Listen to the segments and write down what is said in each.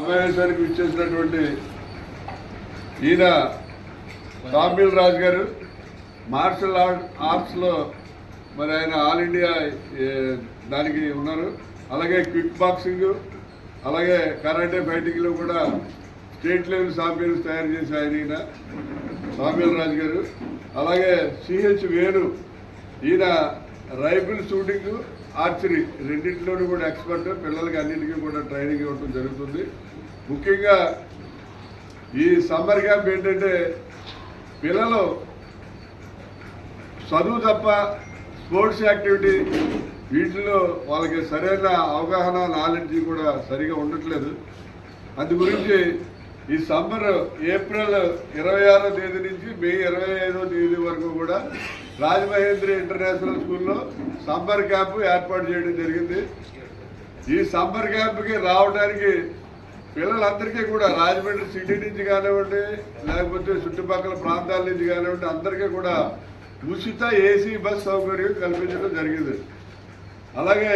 సమావేశానికి ఇచ్చేసినటువంటి ఈయన తామిల్ రాజు గారు మార్షల్ ఆర్ట్ ఆర్ట్స్లో మరి ఆయన ఆల్ ఇండియా దానికి ఉన్నారు. అలాగే క్విక్ బాక్సింగ్ అలాగే కరాటే ఫైటింగ్లో కూడా స్టేట్ లెవెల్ ఛాంపియన్స్ తయారు చేసి ఆయన ఈయన సామ్యుల్ రాజు గారు. అలాగే సిహెచ్ వేణు ఈయన రైఫిల్ షూటింగ్ ఆర్చరీ రెండింటిలోనూ కూడా ఎక్స్పర్ట్. పిల్లలకి అన్నింటికీ కూడా ట్రైనింగ్ ఇవ్వడం జరుగుతుంది. ముఖ్యంగా ఈ సమ్మర్ క్యాంప్ ఏంటంటే పిల్లలు చదువు తప్ప స్పోర్ట్స్ యాక్టివిటీ వీటిలో వాళ్ళకి సరైన అవగాహన నాలెడ్జ్ కూడా సరిగా ఉండట్లేదు. అందు గురించి ఈ సమ్మర్ ఏప్రిల్ ఇరవై ఆరో తేదీ నుంచి మే ఇరవై ఐదో తేదీ వరకు కూడా రాజమహేంద్రి ఇంటర్నేషనల్ స్కూల్లో సమ్మర్ క్యాంపు ఏర్పాటు చేయడం జరిగింది. ఈ సమ్మర్ క్యాంప్కి రావడానికి పిల్లలందరికీ కూడా రాజమండ్రి సిటీ నుంచి కానివ్వండి లేకపోతే చుట్టుపక్కల ప్రాంతాల నుంచి కానివ్వండి అందరికీ కూడా ఉచిత ఏసీ బస్ సౌకర్యం కల్పించడం జరిగింది. అలాగే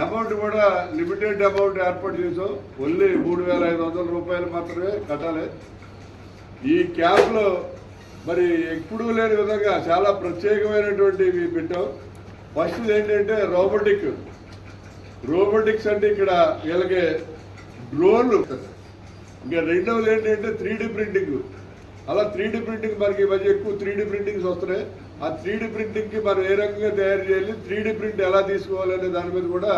అమౌంట్ కూడా లిమిటెడ్ అమౌంట్ ఏర్పాటు చేసాం. ఓన్లీ మూడు వేల ఐదు వందల రూపాయలు మాత్రమే కట్టాలి. ఈ క్యాంప్లో మరి ఎప్పుడూ లేని విధంగా చాలా ప్రత్యేకమైనటువంటివి పెట్టాం. ఫస్ట్ ఏంటంటే రోబోటిక్. రోబోటిక్స్ అంటే ఇక్కడ వీళ్ళకి డ్రోన్లు. ఇంకా రెండవది ఏంటంటే త్రీ ప్రింటింగ్. అలా త్రీ ప్రింటింగ్ మనకి మధ్య ఎక్కువ త్రీ ప్రింటింగ్స్ వస్తున్నాయి. ఆ త్రీడి ప్రింటింగ్కి మనం ఏ రకంగా తయారు చేయాలి త్రీడి ప్రింట్ ఎలా తీసుకోవాలనే దాని మీద కూడా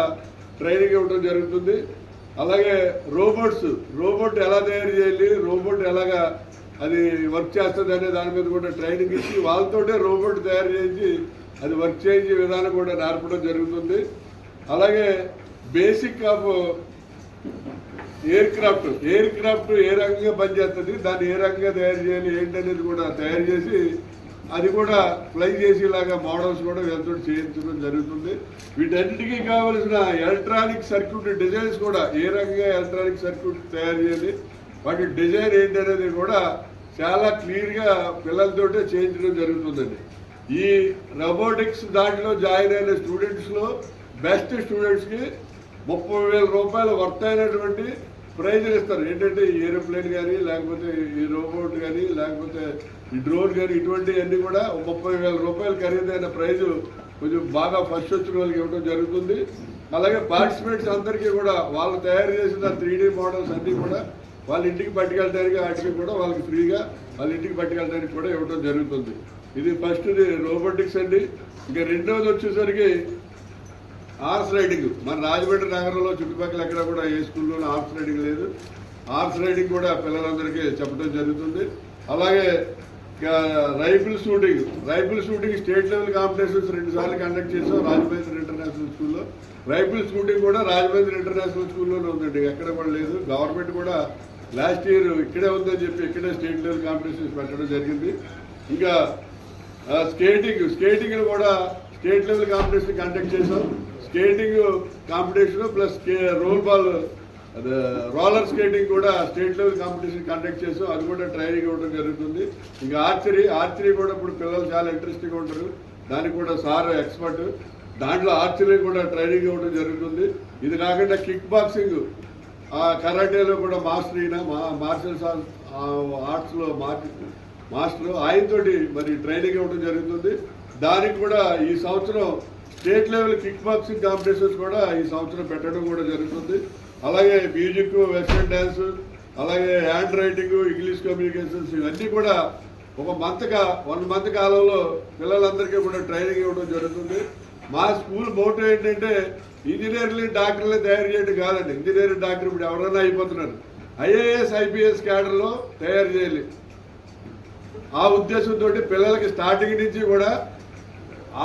ట్రైనింగ్ ఇవ్వడం జరుగుతుంది. అలాగే రోబోట్స్ రోబోట్ ఎలా తయారు చేయాలి రోబోట్ ఎలాగా అది వర్క్ చేస్తుంది అనే దాని మీద కూడా ట్రైనింగ్ ఇచ్చి వాళ్ళతోటే రోబోట్ తయారు చేసి అది వర్క్ చేయించే విధానం కూడా నేర్పడం జరుగుతుంది. అలాగే basic of aircraft aircraft ఏ రకంగా పనిచేస్తుంది దాన్ని ఏ రకంగా తయారు చేయాలి ఏంటనేది కూడా తయారు చేసి అది కూడా ఫ్లై చేసేలాగా మోడల్స్ కూడా వీళ్ళతో చేయించడం జరుగుతుంది. వీటన్నిటికీ కావలసిన ఎలక్ట్రానిక్ సర్క్యూట్ డిజైన్స్ కూడా ఏ రకంగా ఎలక్ట్రానిక్ సర్క్యూట్ తయారు చేయాలి వాటి డిజైన్ ఏంటనేది కూడా చాలా క్లియర్గా పిల్లలతోటే చేయించడం జరుగుతుందండి. ఈ రోబోటిక్స్ దాంట్లో జాయిన్ అయిన స్టూడెంట్స్లో బెస్ట్ స్టూడెంట్స్కి ముప్పై వేల రూపాయలు వర్త్ అయినటువంటి ప్రైజులు ఇస్తారు. ఏంటంటే ఏరోప్లేన్ కానీ లేకపోతే ఈ రోబోట్ కానీ లేకపోతే ఈ డ్రోన్ కానీ ఇటువంటివన్నీ కూడా ముప్పై వేల రూపాయలు ఖరీదైన ప్రైజు కొంచెం బాగా ఫస్ట్ వచ్చిన వాళ్ళకి ఇవ్వడం జరుగుతుంది. అలాగే పార్టిసిపేట్స్ అందరికీ కూడా వాళ్ళు తయారు చేసిన త్రీ మోడల్స్ అన్నీ కూడా వాళ్ళ ఇంటికి పట్టుకెళ్ళడానికి వాటికి కూడా వాళ్ళకి ఫ్రీగా వాళ్ళ ఇంటికి పట్టుకెళ్ళడానికి కూడా ఇవ్వడం జరుగుతుంది. ఇది ఫస్ట్ రోబోటిక్స్ అండి. ఇంకా రెండవది వచ్చేసరికి హార్స్ రైడింగ్. మన రాజమండ్రి నగరంలో చుట్టుపక్కల ఎక్కడ కూడా ఏ స్కూల్లోనూ హార్స్ రైడింగ్ లేదు. హార్స్ రైడింగ్ కూడా పిల్లలందరికీ చెప్పడం జరుగుతుంది. అలాగే rifle shooting rifle shooting state level competitions రెండు సార్లు కండక్ట్ చేసాం రాజమహేంద్ర ఇంటర్నేషనల్ స్కూల్లో. రైఫిల్ షూటింగ్ కూడా రాజమహేంద్ర ఇంటర్నేషనల్ స్కూల్లోనే ఉందండి ఎక్కడ కూడా లేదు. గవర్నమెంట్ కూడా లాస్ట్ ఇయర్ ఇక్కడే ఉందని చెప్పి ఇక్కడే స్టేట్ లెవెల్ కాంపిటీషన్స్ పెట్టడం జరిగింది. ఇంకా స్కేటింగ్ స్కేటింగ్ కూడా స్టేట్ లెవెల్ కాంపిటీషన్ కండక్ట్ చేసాం skating competition plus roll ball roller skating కూడా స్టేట్ లెవెల్ కాంపిటీషన్ కండక్ట్ చేసాం అది కూడా ట్రైనింగ్ ఇవ్వడం జరుగుతుంది. ఇంకా ఆర్చరీ ఆర్చరీ కూడా ఇప్పుడు పిల్లలు చాలా ఇంట్రెస్టింగ్గా ఉంటారు. దానికి కూడా సార్ ఎక్స్పర్ట్ దాంట్లో ఆర్చరీ కూడా ట్రైనింగ్ ఇవ్వడం జరుగుతుంది. ఇది కాకుండా కిక్ బాక్సింగ్ ఆ కరాటేలో కూడా మాస్టర్ అయిన మా మార్షల్ ఆర్ట్స్లో మాస్టర్ ఆయనతోటి మరి ట్రైనింగ్ ఇవ్వడం జరుగుతుంది. దానికి కూడా ఈ సంవత్సరం state level kick boxing competitions కూడా ఈ సంవత్సరం పెట్టడం కూడా జరుగుతుంది. అలాగే మ్యూజిక్ వెస్టర్న్ డ్యాన్స్ అలాగే హ్యాండ్ రైటింగ్ ఇంగ్లీష్ కమ్యూనికేషన్స్ ఇవన్నీ కూడా ఒక మంత్గా వన్ మంత్ కాలంలో పిల్లలందరికీ కూడా ట్రైనింగ్ ఇవ్వడం జరుగుతుంది. మా స్కూల్ మోటో ఏంటంటే ఇంజనీర్లు డాక్టర్లు తయారు చేయడం కాదండి. ఇంజనీర్ డాక్టర్ ఇప్పుడు ఎవరైనా అయిపోతున్నారు. ఐఏఎస్ ఐపీఎస్ క్యాడర్లో తయారు చేయాలి. ఆ ఉద్దేశంతో పిల్లలకి స్టార్టింగ్ నుంచి కూడా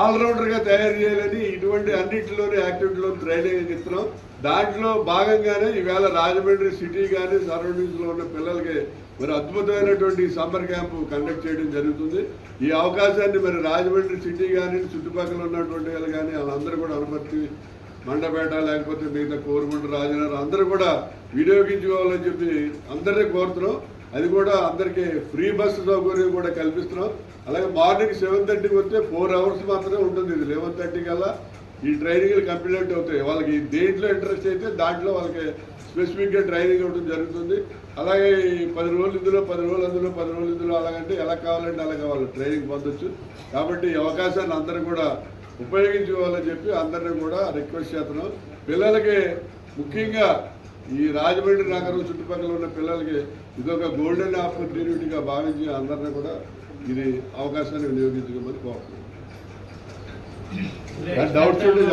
ఆల్రౌండర్గా తయారు చేయాలని ఇటువంటి అన్నింటిలోని యాక్టివిటీలో ట్రైనింగ్ ఇస్తున్నాం దాంట్లో భాగంగానే ఈవేళ రాజమండ్రి సిటీ కానీ సరౌండింగ్స్లో ఉన్న పిల్లలకి మరి అద్భుతమైనటువంటి సమ్మర్ క్యాంపు కండక్ట్ చేయడం జరుగుతుంది. ఈ అవకాశాన్ని మరి రాజమండ్రి సిటీ కానీ చుట్టుపక్కల ఉన్నటువంటి వాళ్ళు కానీ వాళ్ళందరూ కూడా అనుమతి మండపేట లేకపోతే మిగతా కోరుకుంటు రాజనగర్ అందరూ కూడా వినియోగించుకోవాలని చెప్పి అందరినీ కోరుతున్నాం. అది కూడా అందరికీ ఫ్రీ బస్సు సౌకర్యం కూడా కల్పిస్తున్నాం. అలాగే మార్నింగ్ సెవెన్ థర్టీకి వస్తే ఫోర్ అవర్స్ మాత్రమే ఉంటుంది. ఇది లెవెన్ థర్టీ కల్లా ఈ ట్రైనింగ్లు కంప్లీట్ అవుతాయి. వాళ్ళకి దేంట్లో ఇంట్రెస్ట్ అయితే దాంట్లో వాళ్ళకి స్పెసిఫిక్గా ట్రైనింగ్ ఇవ్వడం జరుగుతుంది. అలాగే ఈ పది రోజులు ఇందులో పది రోజులు అందులో పది రోజులు ఇందులో అలాగంటే ఎలా కావాలంటే అలాగే వాళ్ళు ట్రైనింగ్ పొందొచ్చు. కాబట్టి ఈ అవకాశాన్ని అందరూ కూడా ఉపయోగించుకోవాలని చెప్పి అందరిని కూడా రిక్వెస్ట్ చేస్తున్నాం. పిల్లలకి ముఖ్యంగా ఈ రాజమండ్రి నగరం చుట్టుపక్కల ఉన్న పిల్లలకి ఇదొక గోల్డెన్ ఆపర్చునిటీగా భావించి అందరినీ కూడా ఇది అవకాశాన్ని వినియోగించుకోమని కోరుతున్నాం డౌట్స్ ఉంటే